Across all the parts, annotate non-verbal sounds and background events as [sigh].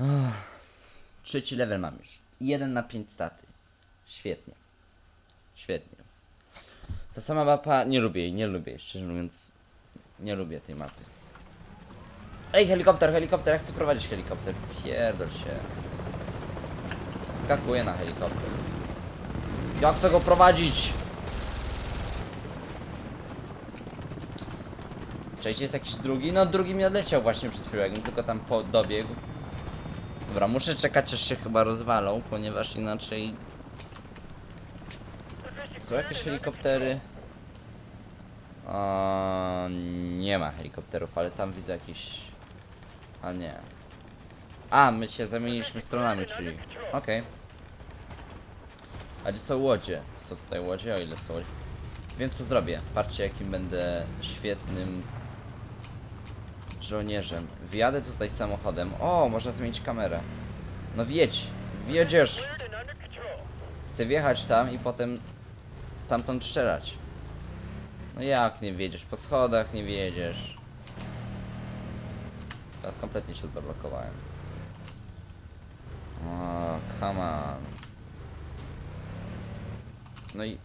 Ach, Trzeci level mam już. 1 na 5 staty. Świetnie. Świetnie. Ta sama mapa, nie lubię jej, nie lubię jej, szczerze mówiąc. Nie lubię tej mapy. Ej, helikopter, helikopter, ja chcę prowadzić helikopter. Pierdol się. Skakuję na helikopter. Ja chcę go prowadzić! Cześć, jest jakiś drugi? No drugi mi odleciał właśnie przed chwilą, tylko tam dobiegł. Dobra, muszę czekać aż się chyba rozwalą, ponieważ inaczej... Są jakieś helikoptery? O, nie ma helikopterów, ale tam widzę jakieś... A nie. A, my się zamieniliśmy stronami, czyli... Okej. A gdzie są łodzie? Są tutaj łodzie? O ile są łodzie? Wiem co zrobię. Patrzcie jakim będę świetnym żołnierzem. Wjadę tutaj samochodem. O, można zmienić kamerę. No wjedź. Wjedziesz. Chcę wjechać tam i potem stamtąd strzelać. No jak nie wjedziesz? Po schodach nie wjedziesz. Teraz kompletnie się zablokowałem. O, come on. No i...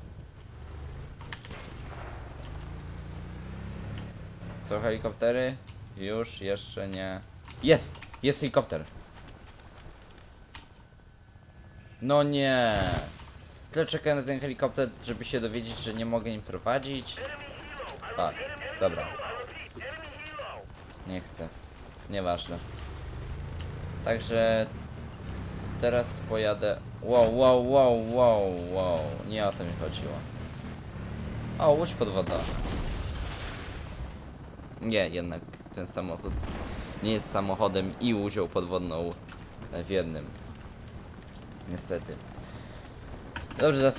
Są helikoptery? Już, jeszcze nie. Jest! Jest helikopter. No nie. Tyle czekałem na ten helikopter, żeby się dowiedzieć, że nie mogę nim prowadzić. Tak, dobra. Nie chcę. Nieważne. Także teraz pojadę. Wow, wow, wow, wow, wow. Nie o to mi chodziło. O, łódź podwodna. Nie, jednak ten samochód nie jest samochodem i łodzią podwodną w jednym. Niestety. Dobrze,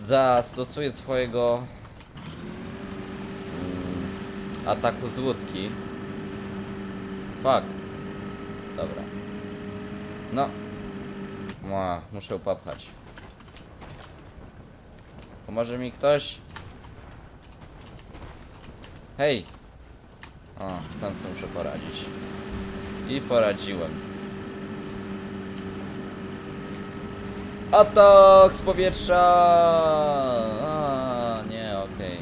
zastosuję swojego mm, ataku z łódki. Fuck. Dobra. No. Ła, muszę popchać. Pomoże mi ktoś? Hej! O, sam sobie muszę poradzić. I poradziłem. Atak z powietrza! A, nie, okej.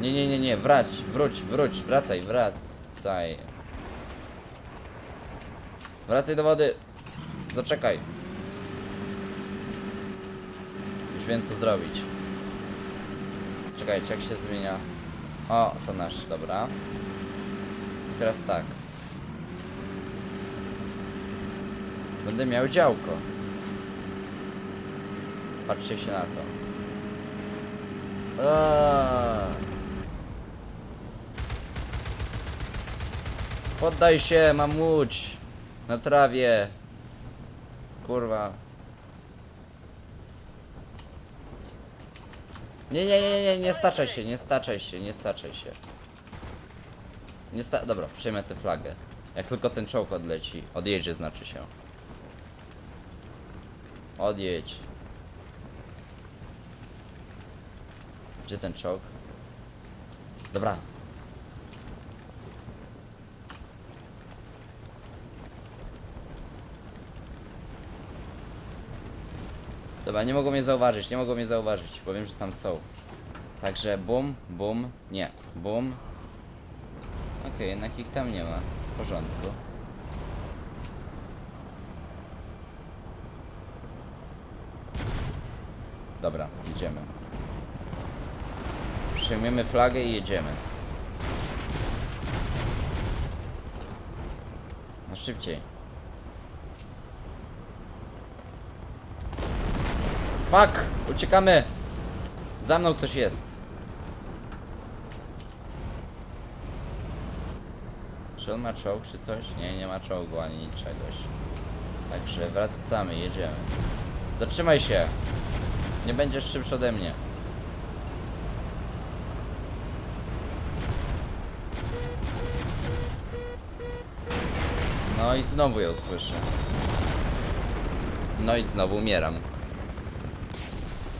Nie, nie, nie, nie, wrać, wróć, wróć, wracaj, wracaj. Wracaj do wody. Zaczekaj. Już wiem co zrobić. Czekajcie, jak się zmienia. O, to nasz, dobra. I teraz tak. Będę miał działko. Patrzcie się na to. Eee. Poddaj się, mam łódź. Na trawie. Kurwa. Nie, nie, nie, nie, nie staczaj się, nie staczaj się, nie staczaj się. Nie sta... Dobra, przyjmę tę flagę. Jak tylko ten czołg odleci, odjedzie znaczy się. Odjedź. Gdzie ten czołg? Dobra. Dobra, nie mogą mnie zauważyć, nie mogą mnie zauważyć, bo wiem, że tam są. Także bum, bum, nie, bum. Okej, jednak ich tam nie ma. W porządku. Dobra, jedziemy. Przyjmiemy flagę i jedziemy. No szybciej. Fuck! Uciekamy! Za mną ktoś jest. Czy on ma czołg czy coś? Nie, nie ma czołgu ani niczegoś. Także wracamy, jedziemy. Zatrzymaj się! Nie będziesz szybszy ode mnie. No i znowu ją słyszę. No i znowu umieram.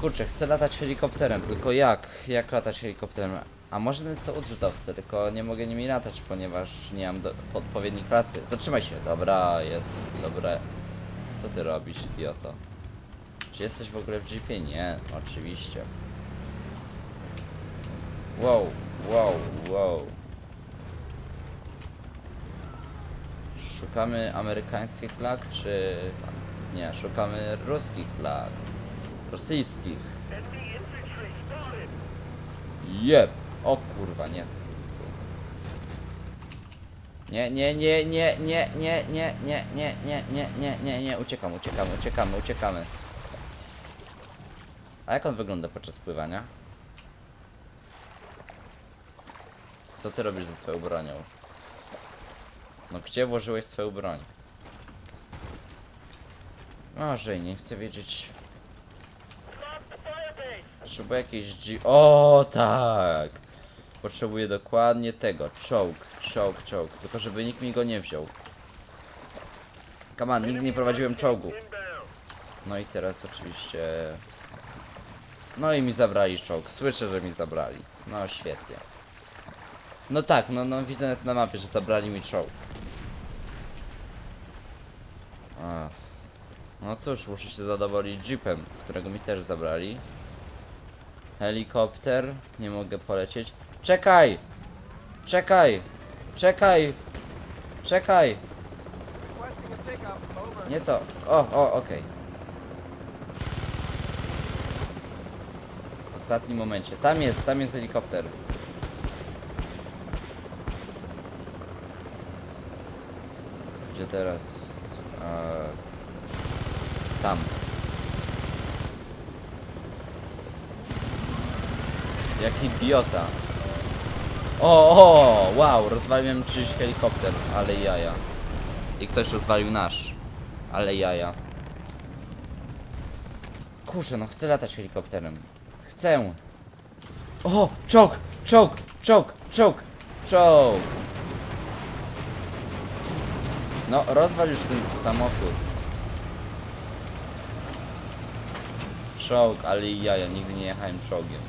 Kurczę, chcę latać helikopterem, tylko jak? Jak latać helikopterem? A może są odrzutowce, tylko nie mogę nimi latać, ponieważ nie mam do, odpowiedniej klasy. Zatrzymaj się. Dobra, jest, dobre. Co ty robisz, idioto? Czy jesteś w ogóle w jeepie? Nie, oczywiście. Wow, wow, wow. Szukamy amerykańskich flag, czy... Nie, szukamy ruskich flag. Rosyjskich. Jeb! O kurwa, nie. Nie, nie, nie, nie, nie, nie, nie, nie, nie, nie, nie, nie, nie, nie, uciekamy, uciekamy, uciekamy, uciekamy. A jak on wygląda podczas pływania? Co ty robisz ze swoją bronią? No gdzie włożyłeś swoją broń? Może i nie chcę wiedzieć. Potrzebuję jakieś G... O tak! Potrzebuję dokładnie tego. Czołg, czołg, czołg. Tylko żeby nikt mi go nie wziął. On, nigdy nie prowadziłem czołgu. No i teraz oczywiście... No i mi zabrali czołg. Słyszę, że mi zabrali. No świetnie. No tak, no, no widzę na mapie, że zabrali mi czołg. Ach. No cóż, muszę się zadowolić jeepem, którego mi też zabrali. Helikopter, nie mogę polecieć. Czekaj! Czekaj! Czekaj! Czekaj! Nie to. O, o, okej. W ostatnim momencie. Tam jest, tam jest helikopter. Gdzie teraz? Eee, tam. Jak idiota. O, o, wow, rozwaliłem czyjś helikopter, ale jaja. I ktoś rozwalił nasz, ale jaja. Kurczę, no chcę latać helikopterem. Chcę. O, czołg, czołg, czołg, czołg, czołg. No, rozwal już ten samochód. Czołg, ale jaja, nigdy nie jechałem czołgiem.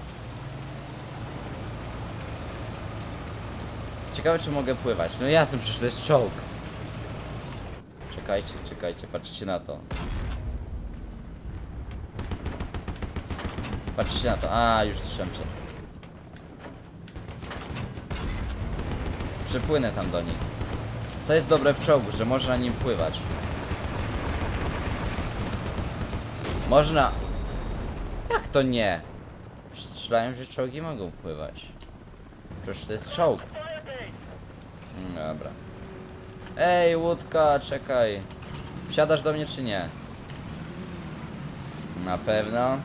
Ciekawe czy mogę pływać. No jasne, przecież to jest czołg. Czekajcie, czekajcie, patrzcie na to. Patrzcie na to. A, już się. Przepłynę tam do nich. To jest dobre w czołgu, że można nim pływać. Można. Jak to nie? Strzelałem, że czołgi mogą pływać. Przecież to jest czołg. Dobra. Ej, łódka, czekaj. Wsiadasz do mnie czy nie? Na pewno.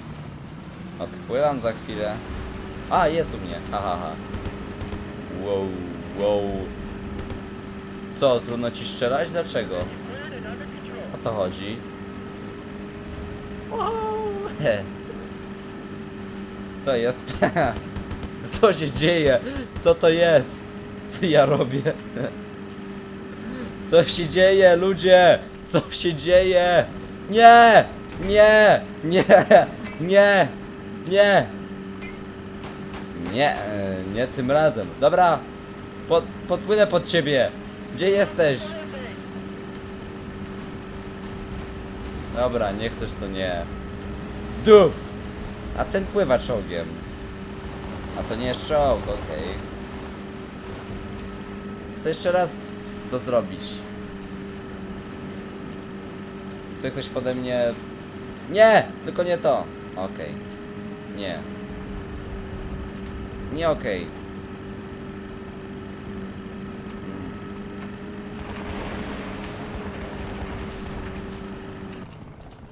Odpływam za chwilę. A, jest u mnie. Ha, ha, ha. Wow, wow. Co, trudno ci strzelać? Dlaczego? O co chodzi? Wow. [laughs] Co jest? [laughs] Co się dzieje? Co to jest? Co ja robię? Co się dzieje, ludzie? Co się dzieje? Nie! Nie! Nie! Nie! Nie! Nie, e, nie tym razem. Dobra, pod, podpłynę pod ciebie. Gdzie jesteś? Dobra, nie chcesz to nie. Du! A ten pływa czołgiem. A to nie jest czołg, okej. Chcę jeszcze raz to zrobić. Chce ktoś pode mnie... Nie! Tylko nie to. Okej. Nie. Nie okej. Mm.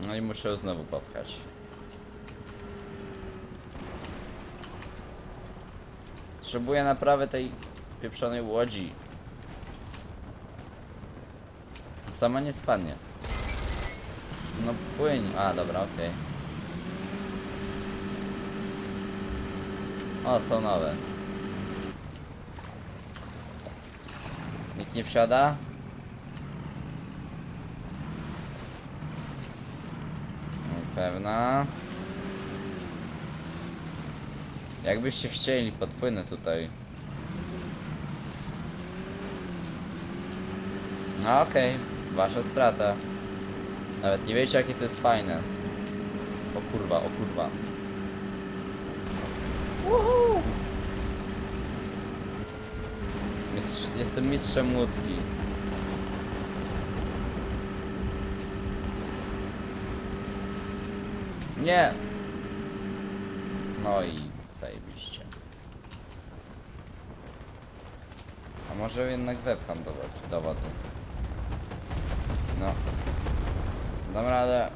No i muszę znowu popchać. Potrzebuję naprawy tej pieprzonej łodzi. Sama nie spadnie. No płyń. A, dobra, okej. O, są nowe. Nikt nie wsiada? Pewna. Jakbyście chcieli, podpłynę tutaj. No okej, wasza strata. Nawet nie wiecie jakie to jest fajne. O kurwa, o kurwa. Mistrz, jestem mistrzem łódki. Nie! No i zajebiście. A może jednak wepcham do, do. No. Dam radę.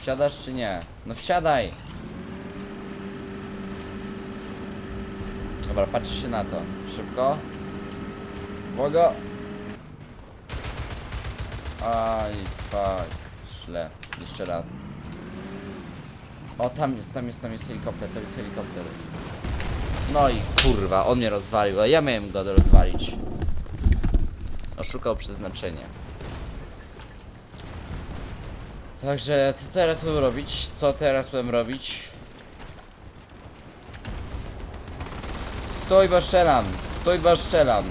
Wsiadasz czy nie? No wsiadaj! Dobra, patrzcie się na to. Szybko. Uwaga! Aj, fuck. Źle. Jeszcze raz. O, tam jest, tam jest, tam jest helikopter, to jest helikopter. No i kurwa, on mnie rozwalił, a ja miałem go rozwalić. Oszukał przeznaczenie. Także, co teraz będę robić? Co teraz będę robić? Stój, bo strzelam! Stój, bo strzelam!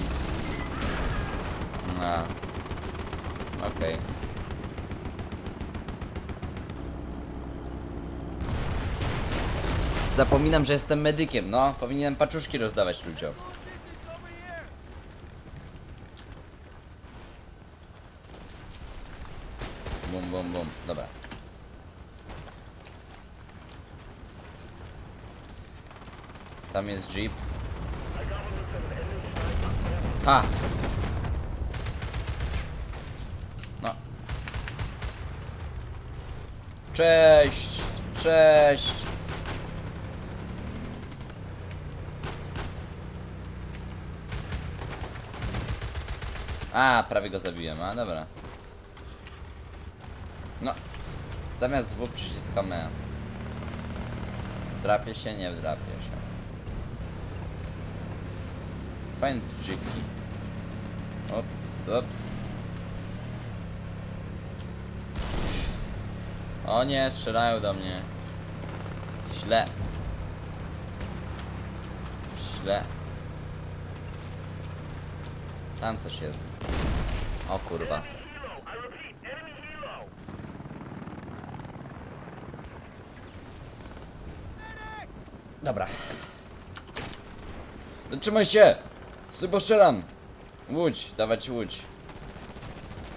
A. Okej. Zapominam, że jestem medykiem, no. Powinienem paczuszki rozdawać ludziom. Bum, bum, bum. Dobra. Tam jest jeep. No. Cześć! Cześć! A, prawie go zabiłem, a dobra. No. Zamiast W przyciskamy. Drapie się, nie wdrapie się. Jiki. Ops, ops. O nie, strzelają do mnie. Źle. Źle. Tam coś jest. O kurwa. Dobra. Zatrzymaj się! Stój, bo strzelam! Łódź, dawać łódź.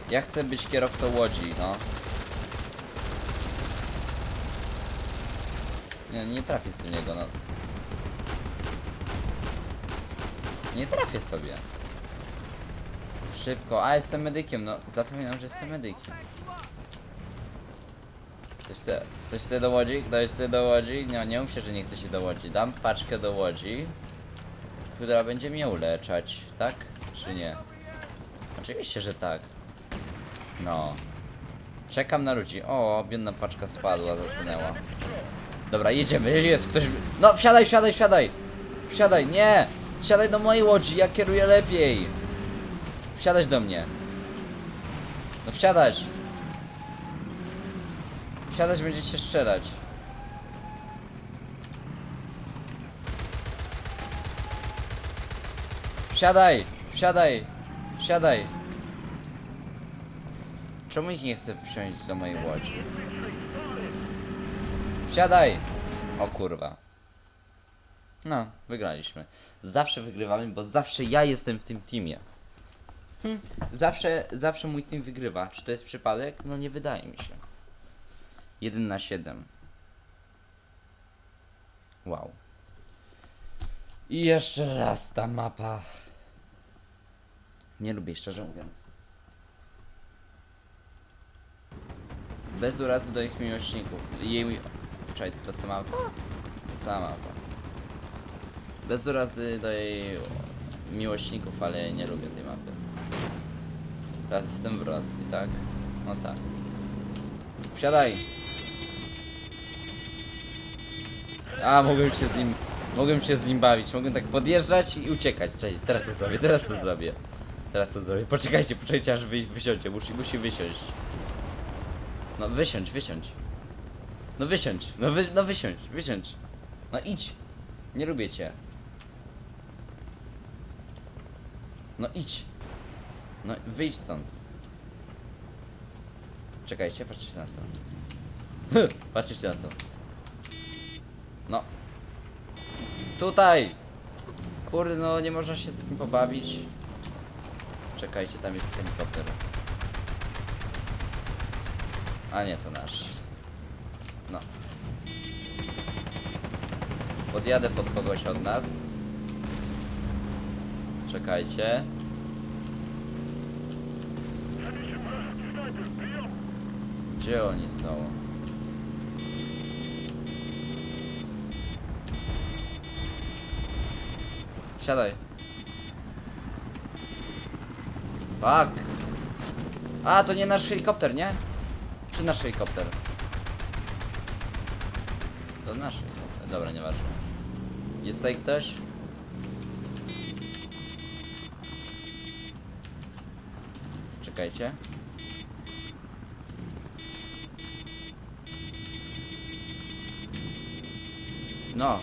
Ja chcę być kierowcą łodzi, no. Nie, nie trafię z niego, no. Nie trafię sobie. Szybko, a jestem medykiem, no zapominam, że jestem medykiem. Ktoś chce, ktoś chce do łodzi? Ktoś chce do łodzi? Nie, nie mów się, że nie chce się do łodzi. Dam paczkę do łodzi, która będzie mnie uleczać, tak? Czy nie? Oczywiście, że tak. No. Czekam na ludzi. O, biedna paczka spadła, zatonęła. Dobra, jedziemy, jest ktoś... No, wsiadaj, wsiadaj, wsiadaj! Wsiadaj, nie! Wsiadaj do mojej łodzi, ja kieruję lepiej! Wsiadać do mnie. No wsiadać. Wsiadać będziecie strzelać. Wsiadaj, wsiadaj, wsiadaj. Czemu ich nie chce wsiąść do mojej łodzi? Wsiadaj! O kurwa. No, wygraliśmy. Zawsze wygrywamy, bo zawsze ja jestem w tym teamie. Hm, zawsze, zawsze mój team wygrywa. Czy to jest przypadek? No nie wydaje mi się. 1 na 7. Wow. I jeszcze raz ta mapa. Nie lubię, szczerze mówiąc. Bez urazy do ich miłośników. Jej... To sama mapa? Sama mapa. Bez urazy do jej miłośników, ale nie lubię tej mapy. Teraz jestem w Rosji, tak? No tak. Wsiadaj! A, mogłem się z nim... Mogłem się z nim bawić, mogłem tak podjeżdżać i uciekać. Cześć, teraz to zrobię, teraz to zrobię. Teraz to zrobię. Poczekajcie, poczekajcie aż wy, wysiądzie, musi, musi wysiąść. No wysiądź, wysiądź. No wysiądź, no, wy, no wysiądź, wysiądź. No idź! Nie lubię cię. No idź! No wyjdź stąd. Czekajcie, patrzcie na to. patrzcie na to. No. Tutaj! Kurde, no nie można się z tym pobawić. Czekajcie, tam jest helikopter. A nie, to nasz. No. Podjadę pod kogoś od nas. Czekajcie. Gdzie oni są? Siadaj. Fuck. A, to nie nasz helikopter, nie? Czy nasz helikopter? To nasz helikopter. Dobra, nieważne. Jest tutaj ktoś? Czekajcie. No.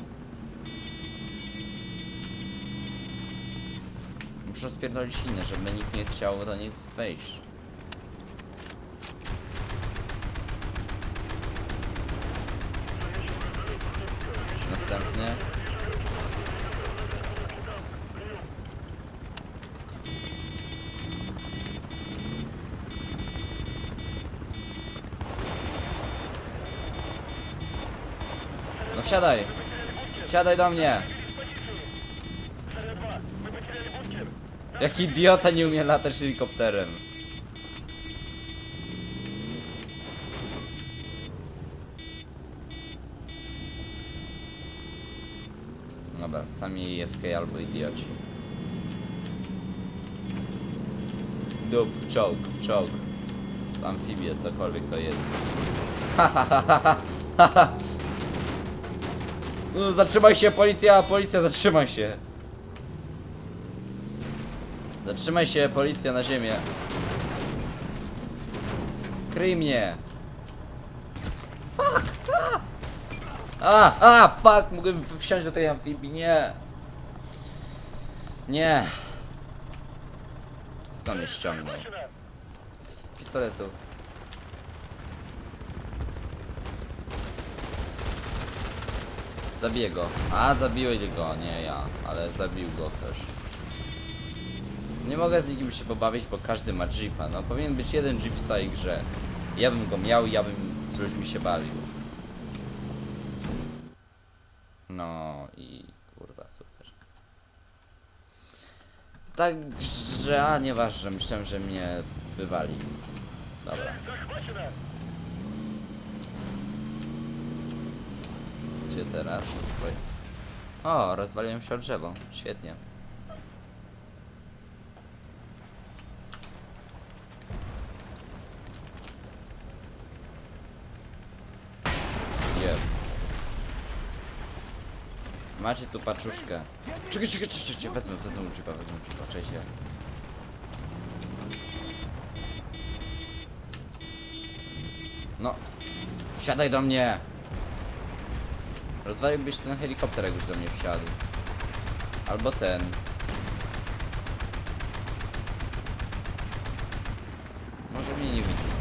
Muszę spierdolić inne, żeby nikt nie chciał do nich wejść. Następnie. No wsiadaj! Wsiadaj do mnie! Jaki idiota nie umie latać helikopterem. Dobra, sami AFK albo idioci. Dup, w czołg, w czołg. W amfibię, cokolwiek to jest. No, zatrzymaj się, policja, policja, zatrzymaj się. Zatrzymaj się, policja na ziemię. Kryj mnie. Fuck! A, a, fuck! Mogę wsiąść do tej amfibii, nie. Nie. Skąd mnie ściągnął? Z pistoletu. Zabiję go. A, zabiłeś go, nie ja, ale zabił go też. Nie mogę z nikim się pobawić, bo każdy ma jeepa. No powinien być jeden jeep w całej grze. Ja bym go miał i ja bym z ludźmi się bawił. No i kurwa super. Także, a nieważne, myślałem, że mnie wywali. Dobra. Gdzie teraz? O, rozwaliłem się o drzewo. Świetnie. Jeb. Macie tu paczuszkę. Czekaj, czekaj, czekaj, czekaj, wezmę, wezmę ucipa, wezmę ucipa, cześć się. No, wsiadaj do mnie! Rozwaliłbyś ten helikopter, jakbyś do mnie wsiadł. Albo ten. Może mnie nie widzi.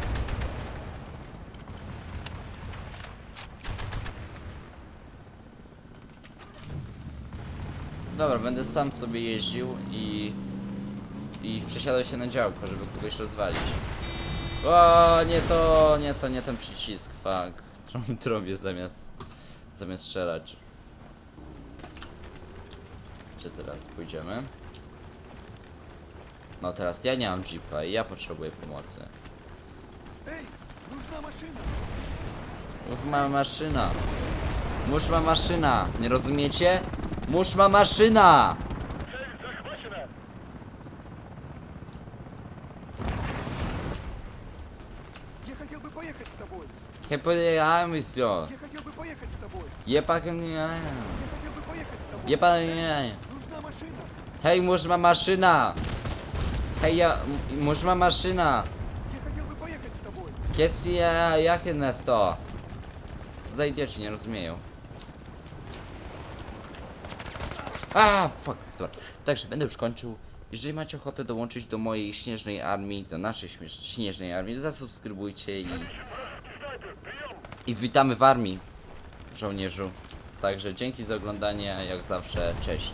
Dobra, będę sam sobie jeździł i... I przesiadał się na działko, żeby kogoś rozwalić. O, nie to, nie to, nie ten przycisk, fuck. [laughs] Czemu zamiast... Zamiast strzelać. Gdzie teraz pójdziemy? No teraz ja nie mam jeepa i ja potrzebuję pomocy. Mów ma maszyna! Mórz ma maszyna, nie rozumiecie? Musz ma maszyna. Я хотел бы поехать с тобой! Nie powiedziałem все. Я хотел бы поехать с тобой! Je pan nie. Я хотел бы поехать с тобой! Je pan nie. Нужна машина! Hej, musz ma maszyna. Hej, ja, m- musz ma maszyna. Я хотел бы поехать с тобой! Kiepsi, ja, jakie nas to? Co za idioci, nie rozumieją. A, fuck, dobra. Także będę już kończył. Jeżeli macie ochotę dołączyć do mojej śnieżnej armii, do naszej śnieżnej armii, zasubskrybujcie i... I witamy w armii, żołnierzu. Także dzięki za oglądanie, jak zawsze, cześć.